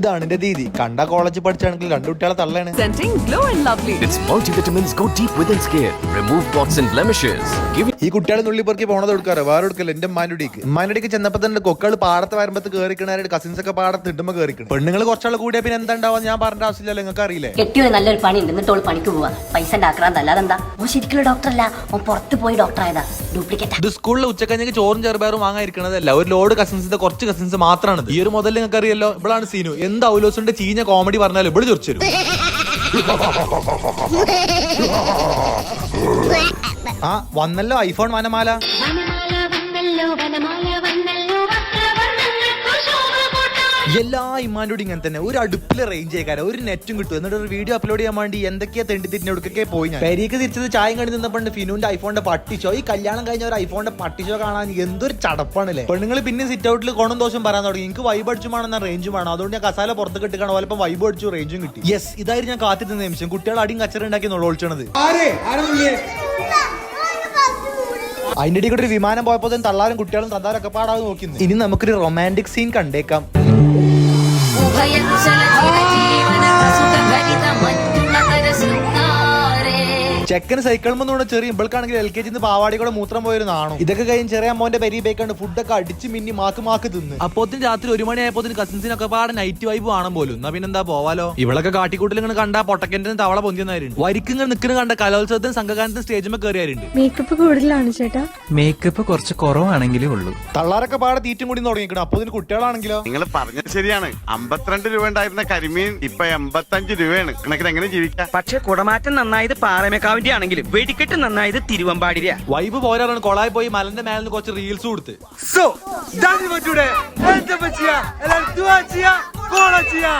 ഇതാണ് എന്റെ ദീദി കണ്ട കോളേജ് പഠിച്ചാണെങ്കിൽ രണ്ടു കുട്ടികളെ തള്ളയാണ്. Scenting glow and lovely. Its multivitamins go deep within skin, remove spots and blemishes, giving ഈ കുട്ടികളെ നുള്ളിപ്പറക്കി പോണത് കൊടുക്കാറ് വേറെ കൊടുക്കല്ല എന്റെ ഉമ്മാനുടിക്ക് ഉമ്മാനുടിക്ക് ചെന്നപ്പോ തന്നെ കൊക്കൾ പാടത്ത് വരുമ്പത്ത് കേറിക്കണായിട്ട് കസിൻസ് ഒക്കെ പാടത്ത് ഇടുമ്പോ കേറിക്കണം. പെണ്ണുങ്ങൾ കുറച്ചാൾ കൂടിയ പിന്നെ എന്താ ഉണ്ടാവാൻ ഞാൻ പറഞ്ഞ ആവശ്യമില്ലല്ലോ നിങ്ങൾക്ക് അറിയില്ലേ? കെട്ടിയോ നല്ലൊരു പണി എന്നിട്ട് ഓൾ പണിക്ക് പോവാ. പൈസ ഉണ്ടാക്കാൻ അല്ലാതെന്താ? ഓ ശരിക്കുള്ള ഡോക്ടറല്ല ഓ പുറത്ത് പോയി ഡോക്ടർ ആയതാ. ഡ്യൂപ്ലിക്കേറ്റ് ഇത് സ്കൂളിൽ ഉച്ചക്കഞ്ഞിക്ക് ചോറും ചെറുപയറും വാങ്ങാതിരിക്കണതല്ല. ഒരു ലോഡ് കസിൻസിന്റെ കുറച്ച് കസിൻസ് മാത്രമാണ് ഈ ഒരു മുതൽ നിങ്ങൾക്ക് അറിയല്ലോ ഇവളാണ് സീനു. എന്ത് ഔലോസിന്റെ ചീഞ്ഞ കോമഡി പറഞ്ഞാലും ഇവിടെ ചൊറിച്ചു ആ വന്നല്ലോ ഐഫോൺ വനമാല. വനമാല വന്നല്ലോ വനമാല എല്ലാ ഇമാനോടും ഇങ്ങനെ തന്നെ. ഒരു അടുപ്പിൽ റേഞ്ച് ചെയ്യക്കാരെ ഒരു നെറ്റും കിട്ടും. എന്നിട്ട് ഒരു വീഡിയോ അപ്ലോഡ് ചെയ്യാൻ വേണ്ടി എന്തൊക്കെയാ തെണ്ടി തിരിഞ്ഞ എടുക്കൊക്കെ പോയി ഞാൻ. പെരീക്ക് തിരിച്ചത് ചായം കണ്ടു നിന്നപ്പോണ്ട് ഫിനുവിന്റെ ഐഫോണിന്റെ പട്ടിച്ചോ ഈ കല്യാണം കഴിഞ്ഞ ഒരു ഐഫോണിന്റെ പട്ടിച്ചോ കാണാൻ എന്തൊരു ചടപ്പാണ് ചടപ്പാണല്ലേ. പെണ്ണുങ്ങൾ പിന്നെ സിറ്റ് ഔട്ടിൽ കൊണം ദോഷം പറയാൻ തുടങ്ങി. എനിക്ക് വൈബ് അടിച്ചു വേണം റേഞ്ചും വേണം. അതുകൊണ്ട് ഞാൻ കസാല പുറത്ത് കിട്ടിക്കാണ് പോലപ്പം വൈബ് അടിച്ചു റേഞ്ചും കിട്ടി. യെസ് ഇതായിരുന്നു ഞാൻ കാത്തിരുന്ന നിമിഷം. കുട്ടികൾ അടിയും കച്ചറുണ്ടാക്കി ഒളിച്ചണത്. അതിന്റെ ഇടയിൽ കൂടെ ഒരു വിമാനം പോയപ്പോൾ തന്നെ തള്ളാരും കുട്ടികളും തന്നാരൊക്കെ പാടാതെ നോക്കി ഇനി നമുക്കൊരു റൊമാന്റിക് സീൻ കണ്ടേക്കാം. Bayan sa Latina ചെക്കന് സൈക്കിൾ മുന്നോട് ചെറിയ ഇവൾക്കാണെങ്കിൽ എൽ കെ ജിന്ന് പാവാടി കൂടെ മൂത്രം പോയൊരു നാണു. ഇതൊക്കെ കഴിഞ്ഞ് ചെറിയ അമ്മോന്റെ പെരി ബേക്കാണ്ട് ഫുഡൊക്കെ അടിച്ച് മിന്നി മാക്ക് മാക്ക് തിന്ന്. അപ്പോത്തിന് രാത്രി ഒരു മണിയായപ്പോ കസിൻസിനൊക്കെ പാടെ നൈറ്റ് വൈബ് ആണം പോലും. എന്നാ പിന്നെന്താ പോവാലോ? ഇവളൊക്കെ കാട്ടിക്കൂട്ടിൽ ഇങ്ങനെ കണ്ട പൊട്ടക്കന്റെ തവള പൊന്തിയെന്നായിരുന്നു വരിക്കിങ്ങനെ നിൽക്കുന്ന കണ്ട കലോത്സവത്തിന് സംഘഗാനത്തിന് സ്റ്റേജിൽ കയറിയായിരുന്നു മേക്കപ്പ് കൂടുതലാണ് ചേട്ടാ. മേക്കപ്പ് കുറച്ച് കുറവാണെങ്കിലേ ഉള്ളൂ. തള്ളാരൊക്കെ പാടെ തീറ്റും കൂടി തുടങ്ങിക്കണം? അപ്പൊ ഇതിന് കുട്ടികളാണെങ്കിലോ? നിങ്ങൾ പറഞ്ഞത് ശരിയാണ്. അമ്പത്തിരണ്ട് രൂപ ഉണ്ടായിരുന്ന കരിമീൻ ഇപ്പൊ എൺപത്തഞ്ച് രൂപയാണ്. കണക്കിന് എങ്ങനെ ജീവിക്കാം? പക്ഷെ കുടമാറ്റം നന്നായത് പാറമേക്കാവിന്റെ ആണെങ്കിലും വെടിക്കെട്ട് നന്നായത് തിരുവമ്പാടിരിയ വൈബ് പോരാണ് കൊളായി പോയി മലന്റെ മേലെ നിന്ന് കുറച്ച് റീൽസ് കൊടുത്ത് സോ പറ്റൂടെ? എന്താ ചെയ്യാ എല്ലാവരും ചെയ്യാ ചെയ്യാ.